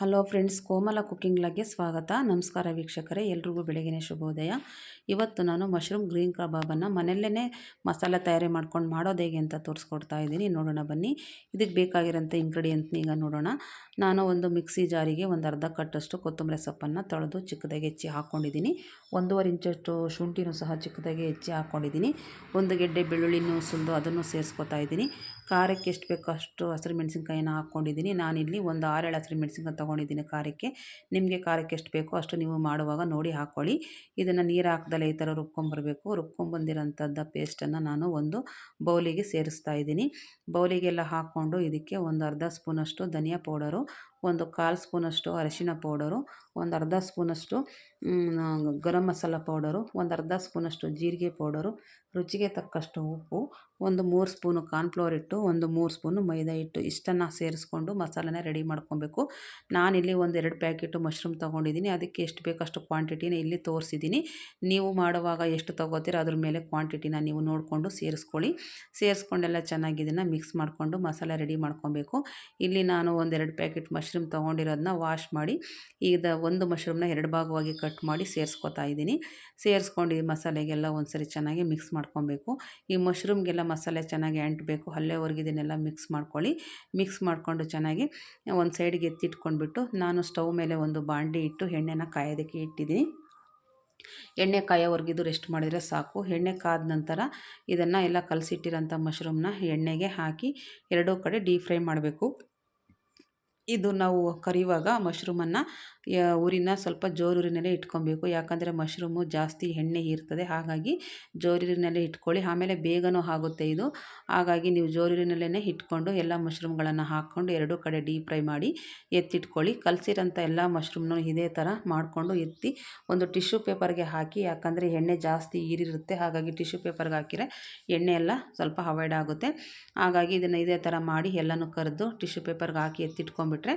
Hello friends, Komala cooking ಲಾಗ್ಗೆ ಸ್ವಾಗತ. ನಮಸ್ಕಾರ ವೀಕ್ಷಕರೇ, ಎಲ್ರಿಗೂ ಬೆಳಗಿನ ಶುಭೋದಯ. ಇವತ್ತು ನಾನು ಮಶ್ರೂಮ್ ಗ್ರೀನ್ ಕಬಾಬನ್ನು ಮನೆಯಲ್ಲೇ ಮಸಾಲೆ ತಯಾರಿ ಮಾಡ್ಕೊಂಡು ಮಾಡೋದು ಹೇಗೆ ಅಂತ ತೋರಿಸ್ಕೊಡ್ತಾ ಇದ್ದೀನಿ. ನೋಡೋಣ ಬನ್ನಿ. ಇದಕ್ಕೆ ಬೇಕಾಗಿರೋಂಥ ಇಂಗ್ರೀಡಿಯೆಂಟ್ನ ಈಗ ನೋಡೋಣ. ನಾನು ಒಂದು ಮಿಕ್ಸಿ ಜಾರಿಗೆ ಒಂದು ಅರ್ಧ ಕಟ್ಟಷ್ಟು ಕೊತ್ತಂಬರಿ ಸೊಪ್ಪನ್ನು ತೊಳೆದು ಚಿಕ್ಕದಾಗಿ ಹೆಚ್ಚಿ ಹಾಕ್ಕೊಂಡಿದ್ದೀನಿ ಒಂದೂವರೆ ಇಂಚಷ್ಟು ಶುಂಠಿನೂ ಸಹ ಚಿಕ್ಕದಾಗಿ ಹೆಚ್ಚಿ ಹಾಕ್ಕೊಂಡಿದ್ದೀನಿ ಒಂದು ಗೆಡ್ಡೆ ಬೆಳ್ಳುಳ್ಳಿನೂ ಸುಲಿದು ಅದನ್ನು ಸೇರಿಸ್ಕೊತಾ ಇದ್ದೀನಿ. ಖಾರಕ್ಕೆ ಎಷ್ಟು ಬೇಕೋ ಅಷ್ಟು ಹಸಿರು ಮೆಣಸಿನ್ಕಾಯಿನ ಹಾಕ್ಕೊಂಡಿದ್ದೀನಿ ನಾನಿಲ್ಲಿ ಒಂದು ಆರೇಳು ಹಸಿರು ಮೆಣಸಿನ್ಕಾಯಿ ತೊಗೊಂಡಿದ್ದೀನಿ ಖಾರಕ್ಕೆ. ನಿಮಗೆ ಖಾರಕ್ಕೆ ಎಷ್ಟು ಬೇಕೋ ಅಷ್ಟು ನೀವು ಮಾಡುವಾಗ ನೋಡಿ ಹಾಕ್ಕೊಳ್ಳಿ ಇದನ್ನು ನೀರು ಹಾಕ್ದಲೆ ಈ ಥರ ರುಬ್ಕೊಂಬರ್ಬೇಕು. ರುಬ್ಕೊಂಬಂದಿರೋಂಥದ್ದು ಪೇಸ್ಟನ್ನು ನಾನು ಒಂದು ಬೌಲಿಗೆ ಸೇರಿಸ್ತಾ ಇದ್ದೀನಿ. ಬೌಲಿಗೆಲ್ಲ ಹಾಕ್ಕೊಂಡು ಇದಕ್ಕೆ ಒಂದು ಅರ್ಧ ಸ್ಪೂನಷ್ಟು ಧನಿಯಾ ಪೌಡರು ಒಂದು ಕಾಲು ಸ್ಪೂನಷ್ಟು ಅರಿಶಿನ ಪೌಡರು, ಒಂದು ಅರ್ಧ ಸ್ಪೂನಷ್ಟು ಗರಂ ಮಸಾಲ ಪೌಡರು, ಒಂದು ಅರ್ಧ ಸ್ಪೂನಷ್ಟು ಜೀರಿಗೆ ಪೌಡರು, ರುಚಿಗೆ ತಕ್ಕಷ್ಟು ಉಪ್ಪು, ಒಂದು ಮೂರು ಸ್ಪೂನು ಕಾರ್ನ್ಫ್ಲೋರ್ ಇಟ್ಟು ಒಂದು ಮೂರು ಸ್ಪೂನು ಮೈದಾ ಹಿಟ್ಟು ಇಷ್ಟನ್ನು ಸೇರಿಸ್ಕೊಂಡು ಮಸಾಲೆನ ರೆಡಿ ಮಾಡ್ಕೊಬೇಕು. ನಾನಿಲ್ಲಿ ಒಂದು ಎರಡು ಪ್ಯಾಕೆಟು ಮಶ್ರೂಮ್ ತೊಗೊಂಡಿದ್ದೀನಿ, ಅದಕ್ಕೆ ಎಷ್ಟು ಬೇಕಷ್ಟು ಕ್ವಾಂಟಿಟಿನ ಇಲ್ಲಿ ತೋರಿಸಿದ್ದೀನಿ. ನೀವು ಮಾಡುವಾಗ ಎಷ್ಟು ತೊಗೋತೀರ ಅದ್ರ ಮೇಲೆ ಕ್ವಾಂಟಿಟಿನ ನೀವು ನೋಡಿಕೊಂಡು ಸೇರಿಸ್ಕೊಳ್ಳಿ. ಸೇರಿಸ್ಕೊಂಡೆಲ್ಲ ಚೆನ್ನಾಗಿ ಇದನ್ನು ಮಿಕ್ಸ್ ಮಾಡಿಕೊಂಡು ಮಸಾಲೆ ರೆಡಿ ಮಾಡ್ಕೊಬೇಕು. ಇಲ್ಲಿ ನಾನು ಒಂದೆರಡು ಪ್ಯಾಕೆಟ್ ಮಶ್ರೂಮ್ ತೊಗೊಂಡಿರೋದನ್ನ ವಾಶ್ ಮಾಡಿ, ಈಗ ಒಂದು ಮಶ್ರೂಮ್ನ ಎರಡು ಭಾಗವಾಗಿ ಕಟ್ ಮಾಡಿ ಸೇರಿಸ್ಕೊತಾ ಇದ್ದೀನಿ. ಸೇರಿಸ್ಕೊಂಡು ಈ ಮಸಾಲೆಗೆಲ್ಲ ಒಂದ್ಸರಿ ಚೆನ್ನಾಗಿ ಮಿಕ್ಸ್ ಮಾಡ್ಕೊಬೇಕು. ಈ ಮಶ್ರೂಮ್ಗೆಲ್ಲ ಮಸಾಲೆ ಚೆನ್ನಾಗಿ ಅಂಟಬೇಕು ಅಲ್ಲೇವರೆಗೆ ಇದನ್ನೆಲ್ಲ ಮಿಕ್ಸ್ ಮಾಡ್ಕೊಳ್ಳಿ. ಮಿಕ್ಸ್ ಮಾಡಿಕೊಂಡು ಚೆನ್ನಾಗಿ ಒಂದು ಸೈಡ್ಗೆ ಎತ್ತಿಟ್ಕೊಂಡ್ಬಿಟ್ಟು ನಾನು ಸ್ಟವ್ ಮೇಲೆ ಒಂದು ಬಾಂಡಿ ಇಟ್ಟು ಎಣ್ಣೆನ ಕಾಯೋದಕ್ಕೆ ಇಟ್ಟಿದ್ದೀನಿ. ಎಣ್ಣೆ ಕಾಯೋವರೆಗಿದು ರೆಸ್ಟ್ ಮಾಡಿದರೆ ಸಾಕು. ಎಣ್ಣೆ ಕಾದ ನಂತರ ಇದನ್ನು ಎಲ್ಲ ಕಲಸಿಟ್ಟಿರೋಂಥ ಮಶ್ರೂಮ್ನ ಎಣ್ಣೆಗೆ ಹಾಕಿ ಎರಡೂ ಕಡೆ ಡೀಪ್ ಫ್ರೈ ಮಾಡಬೇಕು. ಇದು ನಾವು ಕರಿಯುವಾಗ ಮಶ್ರೂಮನ್ನು ಊರಿನ ಸ್ವಲ್ಪ ಜೋರೂರಿನಲ್ಲೇ ಇಟ್ಕೊಬೇಕು. ಯಾಕಂದರೆ ಮಶ್ರೂಮು ಜಾಸ್ತಿ ಎಣ್ಣೆ ಇರ್ತದೆ ಹಾಗಾಗಿ ಜೋರೂರಿನಲ್ಲೇ ಇಟ್ಕೊಳ್ಳಿ. ಆಮೇಲೆ ಬೇಗನೂ ಆಗುತ್ತೆ ಇದು. ಹಾಗಾಗಿ ನೀವು ಜೋರೂರಿನಲ್ಲೇ ಇಟ್ಕೊಂಡು ಎಲ್ಲ ಮಶ್ರೂಮ್ಗಳನ್ನು ಹಾಕ್ಕೊಂಡು ಎರಡೂ ಕಡೆ ಡೀಪ್ ಫ್ರೈ ಮಾಡಿ ಎತ್ತಿಟ್ಕೊಳ್ಳಿ. ಕಲಸಿರೋಂಥ ಎಲ್ಲ ಮಶ್ರೂಮ್ನು ಇದೇ ಥರ ಮಾಡಿಕೊಂಡು ಎತ್ತಿ ಒಂದು ಟಿಶ್ಯೂ ಪೇಪರ್ಗೆ ಹಾಕಿ, ಯಾಕಂದರೆ ಎಣ್ಣೆ ಜಾಸ್ತಿ ಈರಿರುತ್ತೆ ಹಾಗಾಗಿ ಟಿಶ್ಯೂ ಪೇಪರ್ಗೆ ಹಾಕಿದರೆ ಎಣ್ಣೆ ಎಲ್ಲ ಸ್ವಲ್ಪ ಅವಾಯ್ಡ್ ಆಗುತ್ತೆ. ಹಾಗಾಗಿ ಇದನ್ನು ಇದೇ ಥರ ಮಾಡಿ ಎಲ್ಲನೂ ಕರೆದು ಟಿಶ್ಯೂ ಪೇಪರ್ಗೆ ಹಾಕಿ ಎತ್ತಿಟ್ಕೊಂಡ್ಬಿಟ್ರೆ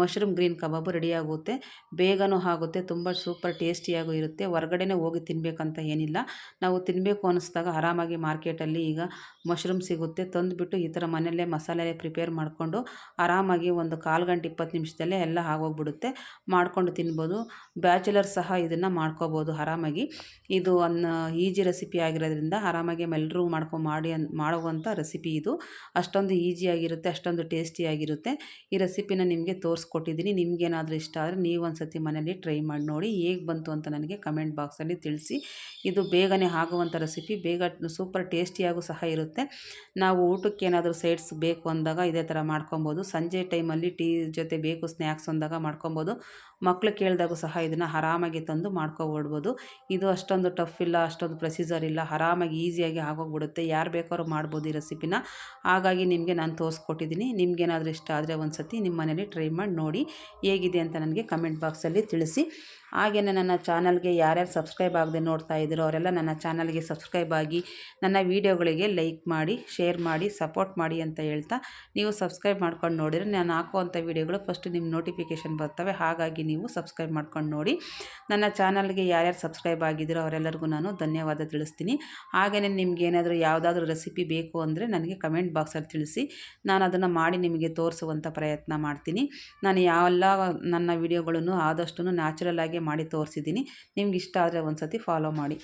ಮಶ್ರೂಮ್ ಗ್ರೀನ್ ಕಬಾಬು ರೆಡಿಯಾಗುತ್ತೆ ಬೇಗನೂ ಆಗುತ್ತೆ, ತುಂಬ ಸೂಪರ್ ಟೇಸ್ಟಿಯಾಗೂ ಇರುತ್ತೆ. ಹೊರ್ಗಡೆನೇ ಹೋಗಿ ತಿನ್ನಬೇಕಂತ ಏನಿಲ್ಲ. ನಾವು ತಿನ್ನಬೇಕು ಅನ್ನಿಸ್ದಾಗ ಆರಾಮಾಗಿ ಮಾರ್ಕೆಟಲ್ಲಿ ಈಗ ಮಶ್ರೂಮ್ ಸಿಗುತ್ತೆ. ತಂದುಬಿಟ್ಟು ಈ ಥರ ಮನೆಯಲ್ಲೇ ಮಸಾಲೆ ಪ್ರಿಪೇರ್ ಮಾಡಿಕೊಂಡು ಆರಾಮಾಗಿ ಒಂದು ಕಾಲು ಗಂಟೆ ಇಪ್ಪತ್ತು ನಿಮಿಷದಲ್ಲೇ ಎಲ್ಲ ಆಗೋಗ್ಬಿಡುತ್ತೆ. ಮಾಡಿಕೊಂಡು ತಿನ್ಬೋದು. ಬ್ಯಾಚುಲರ್ ಸಹ ಇದನ್ನು ಮಾಡ್ಕೋಬೋದು ಆರಾಮಾಗಿ. ಇದು ಅನ್ನ ಈಜಿ ರೆಸಿಪಿ ಆಗಿರೋದ್ರಿಂದ ಆರಾಮಾಗಿ ಎಲ್ಲರೂ ಮಾಡ್ಕೊಂಡು ಮಾಡಿ ಮಾಡುವಂಥ ರೆಸಿಪಿ ಇದು. ಅಷ್ಟೊಂದು ಈಜಿಯಾಗಿರುತ್ತೆ, ಅಷ್ಟೊಂದು ಟೇಸ್ಟಿಯಾಗಿರುತ್ತೆ. ಈ ರೆಸಿಪಿನ ನಿಮಗೆ ತೋರಿಸ್ಕೊಟ್ಟಿದ್ದೀನಿ. ನಿಮಗೇನಾದರೂ ಇಷ್ಟ ಆದರೆ ನೀವು ಒಂದು ಸತಿ ಮನೇಲಿ ಟ್ರೈ ಮಾಡಿ ನೋಡಿ. ಹೇಗೆ ಬಂತು ಅಂತ ನನಗೆ ಕಮೆಂಟ್ ಬಾಕ್ಸಲ್ಲಿ ತಿಳಿಸಿ. ಇದು ಬೇಗನೆ ಆಗುವಂಥ ರೆಸಿಪಿ, ಬೇಗ ಸೂಪರ್ ಟೇಸ್ಟಿಯಾಗೂ ಸಹ ಇರುತ್ತೆ. ನಾವು ಊಟಕ್ಕೆ ಏನಾದರೂ ಸೈಡ್ಸ್ ಬೇಕು ಅಂದಾಗ ಇದೇ ಥರ ಮಾಡ್ಕೊಬೋದು. ಸಂಜೆ ಟೈಮಲ್ಲಿ ಟೀ ಜೊತೆ ಬೇಕು ಸ್ನ್ಯಾಕ್ಸ್ ಅಂದಾಗ ಮಾಡ್ಕೊಬೋದು. ಮಕ್ಕಳು ಕೇಳಿದಾಗೂ ಸಹ ಇದನ್ನು ಆರಾಮಾಗಿ ತಂದು ಮಾಡ್ಕೊಬಿಡ್ಬೋದು. ಇದು ಅಷ್ಟೊಂದು ಟಫ್ ಇಲ್ಲ, ಅಷ್ಟೊಂದು ಪ್ರೊಸೀಜರ್ ಇಲ್ಲ. ಆರಾಮಾಗಿ ಈಸಿಯಾಗಿ ಆಗೋಗ್ಬಿಡುತ್ತೆ. ಯಾರು ಬೇಕಾದ್ರೂ ಮಾಡ್ಬೋದು ಈ ರೆಸಿಪಿನ. ಹಾಗಾಗಿ ನಿಮಗೆ ನಾನು ತೋರಿಸ್ಕೊಟ್ಟಿದ್ದೀನಿ. ನಿಮ್ಗೇನಾದರೂ ಇಷ್ಟ ಆದರೆ ಒಂದು ಸತಿ ನಿಮ್ಮ ಮನೇಲಿ ಟ್ರೈ ಮಾಡಿ ನೋಡಿ ಹೇಗಿದೆ ಅಂತ ನನಗೆ ಕಮೆಂಟ್ ಬಾಕ್ಸಲ್ಲಿ ತಿಳಿಸಿ. ಹಾಗೆಯೇ ನನ್ನ ಚಾನಲ್ಗೆ ಯಾರ್ಯಾರು ಸಬ್ಸ್ಕ್ರೈಬ್ ಆಗದೆ ನೋಡ್ತಾ ಇದ್ದೀರೋ ಅವರೆಲ್ಲ ನನ್ನ ಚಾನಲ್ಗೆ ಸಬ್ಸ್ಕ್ರೈಬ್ ಆಗಿ ನನ್ನ ವೀಡಿಯೋಗಳಿಗೆ ಲೈಕ್ ಮಾಡಿ, ಶೇರ್ ಮಾಡಿ, ಸಪೋರ್ಟ್ ಮಾಡಿ ಅಂತ ಹೇಳ್ತಾ ನೀವು ಸಬ್ಸ್ಕ್ರೈಬ್ ಮಾಡ್ಕೊಂಡು ನೋಡಿದರೆ ನಾನು ಹಾಕುವಂಥ ವೀಡಿಯೋಗಳು ಫಸ್ಟ್ ನಿಮ್ಮ ನೋಟಿಫಿಕೇಷನ್ ಬರ್ತವೆ. ಹಾಗಾಗಿ ನೀವು ಸಬ್ಸ್ಕ್ರೈಬ್ ಮಾಡ್ಕೊಂಡು ನೋಡಿ. ನನ್ನ ಚಾನಲ್ಗೆ ಯಾರ್ಯಾರು ಸಬ್ಸ್ಕ್ರೈಬ್ ಆಗಿದ್ದೀರೋ ಅವರೆಲ್ಲರಿಗೂ ನಾನು ಧನ್ಯವಾದ ತಿಳಿಸ್ತೀನಿ. ಹಾಗೆಯೇ ನಿಮ್ಗೆ ಏನಾದರೂ ಯಾವುದಾದ್ರೂ ರೆಸಿಪಿ ಬೇಕು ಅಂದರೆ ನನಗೆ ಕಮೆಂಟ್ ಬಾಕ್ಸಲ್ಲಿ ತಿಳಿಸಿ. ನಾನು ಅದನ್ನು ಮಾಡಿ ನಿಮಗೆ ತೋರಿಸುವಂಥ ಪ್ರಯತ್ನ ಮಾಡ್ತೀನಿ. ನಾನು ಯಾವೆಲ್ಲ ನನ್ನ ವೀಡಿಯೋಗಳನ್ನು ಆದಷ್ಟು ನ್ಯಾಚುರಲ್ ಆಗಿ ಮಾಡಿ ತೋರಿಸಿದ್ದೀನಿ. ನಿಮ್ಗೆ ಇಷ್ಟ ಆದರೆ ಒಂದು ಸತಿ ಫಾಲೋ ಮಾಡಿ.